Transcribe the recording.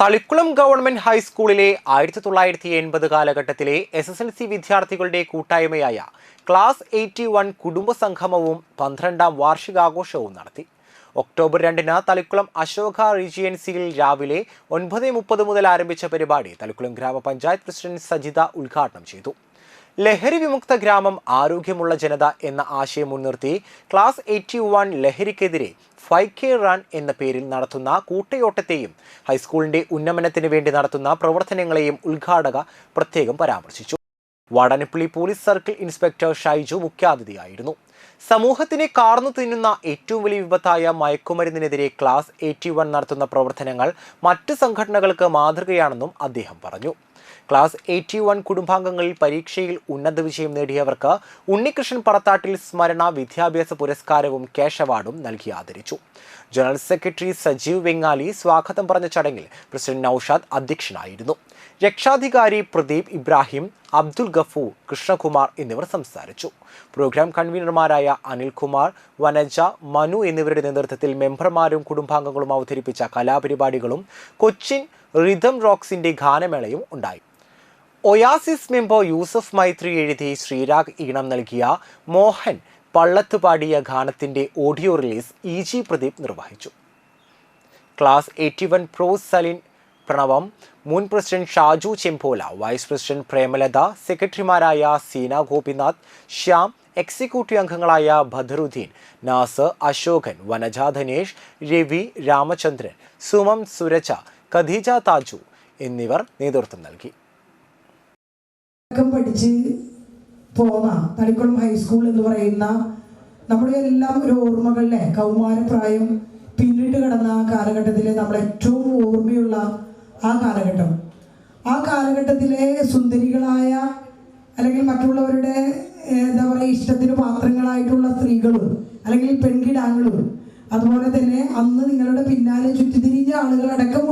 Thalikkulam government ഹൈസ്കൂളിലെ ആയിരത്തി തൊള്ളായിരത്തി എൺപത് കാലഘട്ടത്തിലെ എസ് എസ് എൽ സി വിദ്യാർത്ഥികളുടെ കൂട്ടായ്മയായ ക്ലാസ് എയ്റ്റി വൺ കുടുംബ സംഗമവും പന്ത്രണ്ടാം വാർഷികാഘോഷവും നടത്തി. ഒക്ടോബർ രണ്ടിന് തളിക്കുളം അശോക റീജിയൻസിയിൽ രാവിലെ ഒൻപത് മുപ്പത് മുതൽ ആരംഭിച്ച പരിപാടി തളിക്കുളം ഗ്രാമപഞ്ചായത്ത് പ്രസിഡന്റ് സജിത ഉദ്ഘാടനം ചെയ്തു. ലഹരി വിമുക്ത ഗ്രാമം ആരോഗ്യമുള്ള ജനത എന്ന ആശയം മുൻനിർത്തി ക്ലാസ് എയ്റ്റി വൺ ലഹരിക്കെതിരെ ഫൈവ് കെ റൺ എന്ന പേരിൽ നടത്തുന്ന കൂട്ടയോട്ടത്തെയും ഹൈസ്കൂളിന്റെ ഉന്നമനത്തിന് വേണ്ടി നടത്തുന്ന പ്രവർത്തനങ്ങളെയും ഉദ്ഘാടക പ്രത്യേകം പരാമർശിച്ചു. Vadanappally police circle inspector Shaiju മുഖ്യാതിഥിയായിരുന്നു. സമൂഹത്തിനെ കാർന്നു തിന്നുന്ന ഏറ്റവും വലിയ വിപത്തായ മയക്കുമരുന്നിനെതിരെ ക്ലാസ് എയ്റ്റി വൺ നടത്തുന്ന പ്രവർത്തനങ്ങൾ മറ്റ് സംഘടനകൾക്ക് മാതൃകയാണെന്നും അദ്ദേഹം പറഞ്ഞു. ക്ലാസ് എയ്റ്റി വൺ കുടുംബാംഗങ്ങളിൽ പരീക്ഷയിൽ ഉന്നത വിജയം നേടിയവർക്ക് ഉണ്ണികൃഷ്ണൻ പറത്താട്ടിൽ സ്മരണ വിദ്യാഭ്യാസ പുരസ്കാരവും ക്യാഷ് അവാർഡും നൽകി ആദരിച്ചു. ജനറൽ സെക്രട്ടറി സജീവ് വെങ്ങാലി സ്വാഗതം പറഞ്ഞ ചടങ്ങിൽ പ്രസിഡന്റ് നൌഷാദ് അധ്യക്ഷനായിരുന്നു. രക്ഷാധികാരി പ്രദീപ് ഇബ്രാഹിം അബ്ദുൽ ഗഫൂർ കൃഷ്ണകുമാർ എന്നിവർ സംസാരിച്ചു. പ്രോഗ്രാം കൺവീനർമാരായ അനിൽകുമാർ വനജ മനു എന്നിവരുടെ നേതൃത്വത്തിൽ മെമ്പർമാരും കുടുംബാംഗങ്ങളും അവതരിപ്പിച്ച കലാപരിപാടികളും കൊച്ചിൻ റിതം റോക്സിന്റെ ഗാനമേളയും ഉണ്ടായി. ഒയാസിസ് മെമ്പർ യൂസഫ് മൈത്രി എഴുതി ശ്രീരാഗ് ഈണം നൽകിയ മോഹൻ പള്ളത്ത് പാടിയ ഗാനത്തിന്റെ audio release E G Pradeep നിർവഹിച്ചു. Class eighty one pro Salin Pranavam മുൻ president Shaju Chempola vice president Premalatha സെക്രട്ടറിമാരായ സീന ഗോപിനാഥ് ശ്യാം എക്സിക്യൂട്ടീവ് അംഗങ്ങളായ ബദറുദ്ദീൻ നാസ് അശോകൻ വനജ ധനേഷ് രവി രാമചന്ദ്രൻ സുമം സുരജ ഖദീജ താജു എന്നിവർ നേതൃത്വം നൽകി. അടക്കം പഠിച്ച് പോന്ന തളിക്കുളം ഹൈസ്കൂൾ എന്ന് പറയുന്ന നമ്മുടെ എല്ലാം ഒരു ഓർമ്മകളിലെ കൗമാരപ്രായം പിന്നിട്ട് കിടന്ന ആ കാലഘട്ടത്തിലെ നമ്മൾ ഏറ്റവും ഓർമ്മയുള്ള ആ കാലഘട്ടം. ആ കാലഘട്ടത്തിലെ സുന്ദരികളായ അല്ലെങ്കിൽ മറ്റുള്ളവരുടെ എന്താ പറയുക ഇഷ്ടത്തിന് പാത്രങ്ങളായിട്ടുള്ള സ്ത്രീകളും അല്ലെങ്കിൽ പെൺകിടാങ്ങളും അതുപോലെ തന്നെ അന്ന് നിങ്ങളുടെ പിന്നാലെ ചുറ്റിത്തിരിഞ്ഞ ആളുകളടക്കമുള്ള